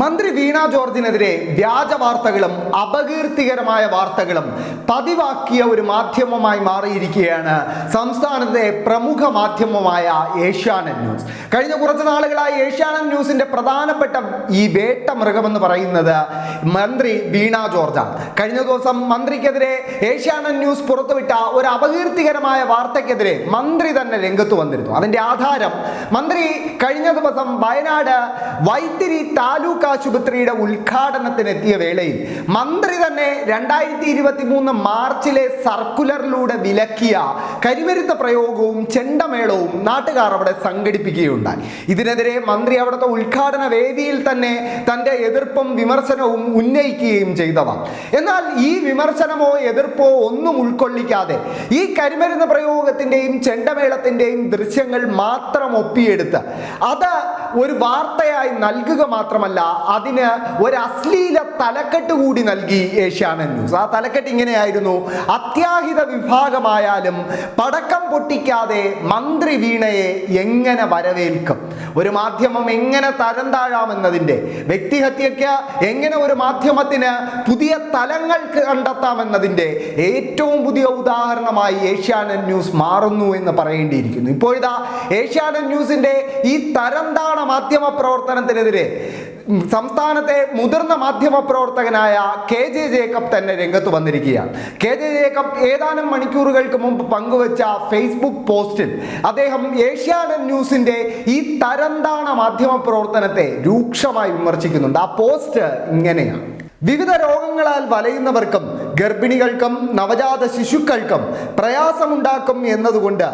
മന്ത്രി വീണ ജോർജിനെതിരെ വ്യാജ വാർത്തകളും അപകീർത്തികരമായ വാർത്തകളും പതിവാക്കിയ ഒരു മാധ്യമമായി മാറിയിരിക്കുകയാണ് സംസ്ഥാനത്തെ പ്രമുഖ മാധ്യമമായ ഏഷ്യാനെറ്റ് ന്യൂസ്. കഴിഞ്ഞ കുറച്ച് നാളുകളായി ഏഷ്യാനെറ്റ് ന്യൂസിന്റെ പ്രധാനപ്പെട്ട ഈ വേട്ട മൃഗമെന്ന് പറയുന്നത് മന്ത്രി വീണ ജോർജാണ്. കഴിഞ്ഞ ദിവസം മന്ത്രിക്കെതിരെ ഏഷ്യാനെറ്റ് ന്യൂസ് പുറത്തുവിട്ട ഒരു അപകീർത്തികരമായ വാർത്തയ്ക്കെതിരെ മന്ത്രി തന്നെ രംഗത്ത് വന്നിരുന്നു. അതിന്റെ ആധാരം മന്ത്രി കഴിഞ്ഞ ദിവസം വയനാട് വൈത്തിരി താലൂക്ക് ആശുപത്രിയുടെ ഉദ്ഘാടനത്തിനെത്തിയ വേളയിൽ മന്ത്രി തന്നെ രണ്ടായിരത്തി ഇരുപത്തി മൂന്ന് മാർച്ചിലെ സർക്കുലറിലൂടെ വിലക്കിയ കരിമരുത്ത പ്രയോഗവും ചെണ്ടമേളവും നാട്ടുകാർ അവിടെ സംഘടിപ്പിക്കുകയുണ്ടായി. ഇതിനെതിരെ മന്ത്രി അവിടുത്തെ ഉദ്ഘാടന വേദിയിൽ തന്നെ തന്റെ എതിർപ്പും വിമർശനവും ഉന്നയിക്കുകയും ചെയ്തതാണ് എന്നാൽ ഈ വിമർശനമോ എതിർപ്പോ ഒന്നും ഉൾക്കൊള്ളിക്കാതെ ഈ കരിമരുന്ന് പ്രയോഗത്തിന്റെയും ചെണ്ടമേളത്തിന്റെയും ദൃശ്യങ്ങൾ മാത്രം ഒപ്പിയെടുത്ത് അത് ഒരു വാർത്തയായി നൽകുക മാത്രമല്ല അതിന് ഒരു അശ്ലീല തലക്കെട്ട് കൂടി നൽകി ഏഷ്യാനെറ്റ് ന്യൂസ്. ആ തലക്കെട്ട് ഇങ്ങനെയായിരുന്നു. അത്യാഹിത വിഭാഗമായാലും പടക്കം പൊട്ടിക്കാതെ മന്ത്രി വീണയെ എങ്ങനെ വരവേൽക്കും? ഒരു മാധ്യമം എങ്ങനെ തരം താഴാമെന്നതിന്റെ വ്യക്തിഹത്യയ്ക്ക് എങ്ങനെ ഒരു മാധ്യമത്തിന് പുതിയ തലങ്ങൾ കണ്ടെത്താമെന്നതിന്റെ ഏറ്റവും പുതിയ ഉദാഹരണമായി ഏഷ്യാനെറ്റ് ന്യൂസ് മാറുന്നു എന്ന് പറയേണ്ടിയിരിക്കുന്നു. ഇപ്പോഴിതാ ഏഷ്യാനെറ്റ് ന്യൂസിന്റെ ഈ തരംതാണ മാധ്യമ പ്രവർത്തനത്തിനെതിരെ സംസ്ഥാനത്തെ മുതിർന്ന മാധ്യമ പ്രവർത്തകനായ കെ ജെ ജേക്കബ് തന്നെ രംഗത്ത് വന്നിരിക്കുകയാണ്. കെ ജെ ജേക്കബ് ഏതാനും മണിക്കൂറുകൾക്ക് മുമ്പ് പങ്കുവച്ച ഫേസ്ബുക്ക് പോസ്റ്റിൽ അദ്ദേഹം ഏഷ്യാനെറ്റ് ന്യൂസിന്റെ ഈ തരംതാണ മാധ്യമ പ്രവർത്തനത്തെ രൂക്ഷമായി വിമർശിക്കുന്നുണ്ട്. ആ പോസ്റ്റ് ഇങ്ങനെയാണ്. വിവിധ രോഗങ്ങളാൽ വലയുന്നവർക്കും ഗർഭിണികൾക്കും നവജാത ശിശുക്കൾക്കും പ്രയാസമുണ്ടാക്കും എന്നതുകൊണ്ട്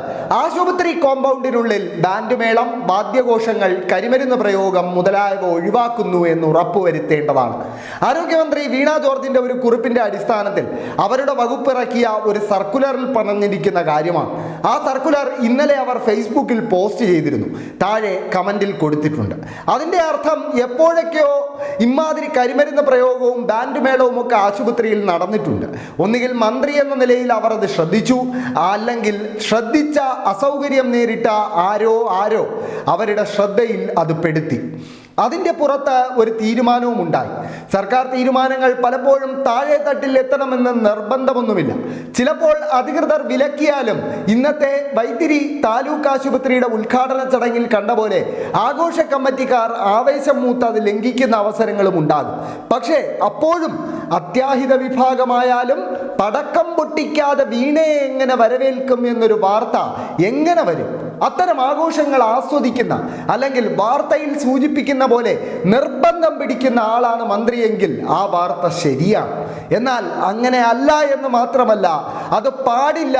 ആശുപത്രി കോമ്പൗണ്ടിനുള്ളിൽ ബാൻഡുമേളം വാദ്യഘോഷങ്ങൾ കരിമരുന്ന് പ്രയോഗം മുതലായവ ഒഴിവാക്കുന്നു എന്ന് ഉറപ്പുവരുത്തേണ്ടതാണ്. ആരോഗ്യമന്ത്രി വീണ ജോർജിന്റെ ഒരു കുറിപ്പിന്റെ അടിസ്ഥാനത്തിൽ അവരുടെ വകുപ്പ് ഇറക്കിയ ഒരു സർക്കുലറിൽ പറഞ്ഞിരിക്കുന്ന കാര്യമാണ്. ആ സർക്കുലർ ഇന്നലെ അവർ ഫേസ്ബുക്കിൽ പോസ്റ്റ് ചെയ്തിരുന്നു. താഴെ കമന്റിൽ കൊടുത്തിട്ടുണ്ട്. അതിന്റെ അർത്ഥം എപ്പോഴൊക്കെയോ ഇമാതിരി കരിമരുന്ന് പ്രയോഗവും ബാൻഡ് മേളവും ഒക്കെ ആശുപത്രിയിൽ നടന്നിട്ടുണ്ട്. ഒന്നുകിൽ മന്ത്രി എന്ന നിലയിൽ അവർ അത് ശ്രദ്ധിച്ചു അല്ലെങ്കിൽ ശ്രദ്ധിച്ച അസൗകര്യം നേരിട്ട ആരോ ആരോ അവരുടെ ശ്രദ്ധയിൽ അത് പെടുത്തി. അതിന്റെ പുറത്ത് ഒരു തീരുമാനവും ഉണ്ടായി. സർക്കാർ തീരുമാനങ്ങൾ പലപ്പോഴും താഴെ തട്ടിൽ എത്തണമെന്ന് നിർബന്ധമൊന്നുമില്ല. ചിലപ്പോൾ അധികൃതർ വിലക്കിയാലും ഇന്നത്തെ വൈത്തിരി താലൂക്ക് ആശുപത്രിയുടെ ഉദ്ഘാടന ചടങ്ങിൽ കണ്ട പോലെ ആഘോഷ കമ്മിറ്റിക്കാർ ആവേശം മൂത്ത് അത് ലംഘിക്കുന്ന അവസരങ്ങളും ഉണ്ടാകും. പക്ഷേ അപ്പോഴും അത്യാഹിത വിഭാഗമായാലും പടക്കം പൊട്ടിക്കാതെ വീണയെ എങ്ങനെ വരവേൽക്കും എന്നൊരു വാർത്ത എങ്ങനെ വരും? അത്തരം ആഘോഷങ്ങൾ ആസ്വദിക്കുന്ന അല്ലെങ്കിൽ വാർത്തയിൽ സൂചിപ്പിക്കുന്ന പോലെ നിർബന്ധം പിടിക്കുന്ന ആളാണ് മന്ത്രിയെങ്കിൽ ആ വാർത്ത ശരിയാണ്. എന്നാൽ അങ്ങനെ അല്ല എന്ന് മാത്രമല്ല അത് പാടില്ല.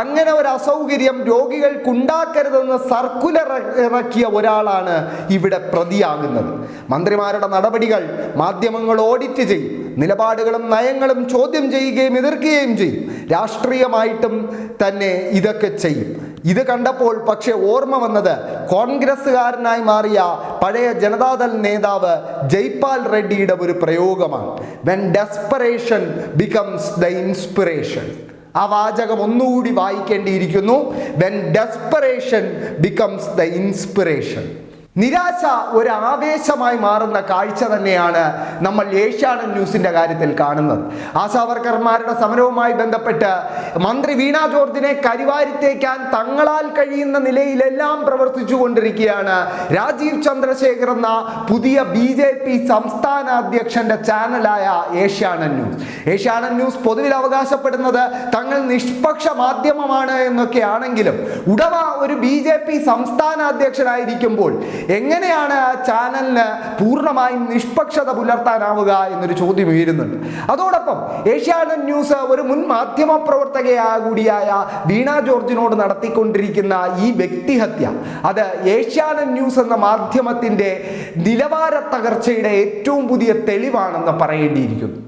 അങ്ങനെ ഒരു അസൗകര്യം രോഗികൾക്കുണ്ടാക്കരുതെന്ന് സർക്കുലർ ഇറക്കിയ ഒരാളാണ് ഇവിടെ പ്രതിയാകുന്നത്. മന്ത്രിമാരുടെ നടപടികൾ മാധ്യമങ്ങൾ ഓഡിറ്റ് ചെയ്യും നിലപാടുകളും നയങ്ങളും ചോദ്യം ചെയ്യുകയും എതിർക്കുകയും ചെയ്യും. രാഷ്ട്രീയമായിട്ടും തന്നെ ഇതൊക്കെ ചെയ്യും. ഇത് കണ്ടപ്പോൾ പക്ഷേ ഓർമ്മ വന്നത് കോൺഗ്രസ്സുകാരനായി മാറിയ പഴയ ജനതാദൾ നേതാവ് ജയ്പാൽ റെഡ്ഡിയുടെ ഒരു പ്രയോഗമാണ്. When desperation becomes the inspiration ആ വാചകം ഒന്നുകൂടി വായിക്കേണ്ടിയിരിക്കുന്നു. When desperation becomes the inspiration നിരാശ ഒരു ആവേശമായി മാറുന്ന കാഴ്ച തന്നെയാണ് നമ്മൾ ഏഷ്യാനെറ്റ് ന്യൂസിന്റെ കാര്യത്തിൽ കാണുന്നത്. ആശാവർക്കർമാരുടെ സമരവുമായി ബന്ധപ്പെട്ട് മന്ത്രി വീണ ജോർജിനെ കരിവാരിത്തേക്കാൻ തങ്ങളാൽ കഴിയുന്ന നിലയിലെല്ലാം പ്രവർത്തിച്ചു കൊണ്ടിരിക്കുകയാണ് രാജീവ് ചന്ദ്രശേഖർ എന്ന പുതിയ ബി ജെ പി സംസ്ഥാന അധ്യക്ഷന്റെ ചാനലായ ഏഷ്യാനെറ്റ് ന്യൂസ്. ഏഷ്യാനെറ്റ് ന്യൂസ് പൊതുവിൽ അവകാശപ്പെടുന്നത് തങ്ങൾ നിഷ്പക്ഷ മാധ്യമമാണ് എന്നൊക്കെയാണെങ്കിലും ഉടമ ഒരു ബി ജെ പി സംസ്ഥാന അധ്യക്ഷനായിരിക്കുമ്പോൾ എങ്ങനെയാണ് ആ ചാനലിന് പൂർണമായും നിഷ്പക്ഷത പുലർത്താനാവുക എന്നൊരു ചോദ്യം ഉയരുന്നുണ്ട്. അതോടൊപ്പം ഏഷ്യാനെറ്റ് ന്യൂസ് ഒരു മുൻ മാധ്യമ പ്രവർത്തകയാ കൂടിയായ വീണ ജോർജിനോട് നടത്തിക്കൊണ്ടിരിക്കുന്ന ഈ വ്യക്തിഹത്യ അത് ഏഷ്യാനെറ്റ് ന്യൂസ് എന്ന മാധ്യമത്തിന്റെ നിലവാര തകർച്ചയുടെ ഏറ്റവും പുതിയ തെളിവാണെന്ന് പറയേണ്ടിയിരിക്കുന്നു.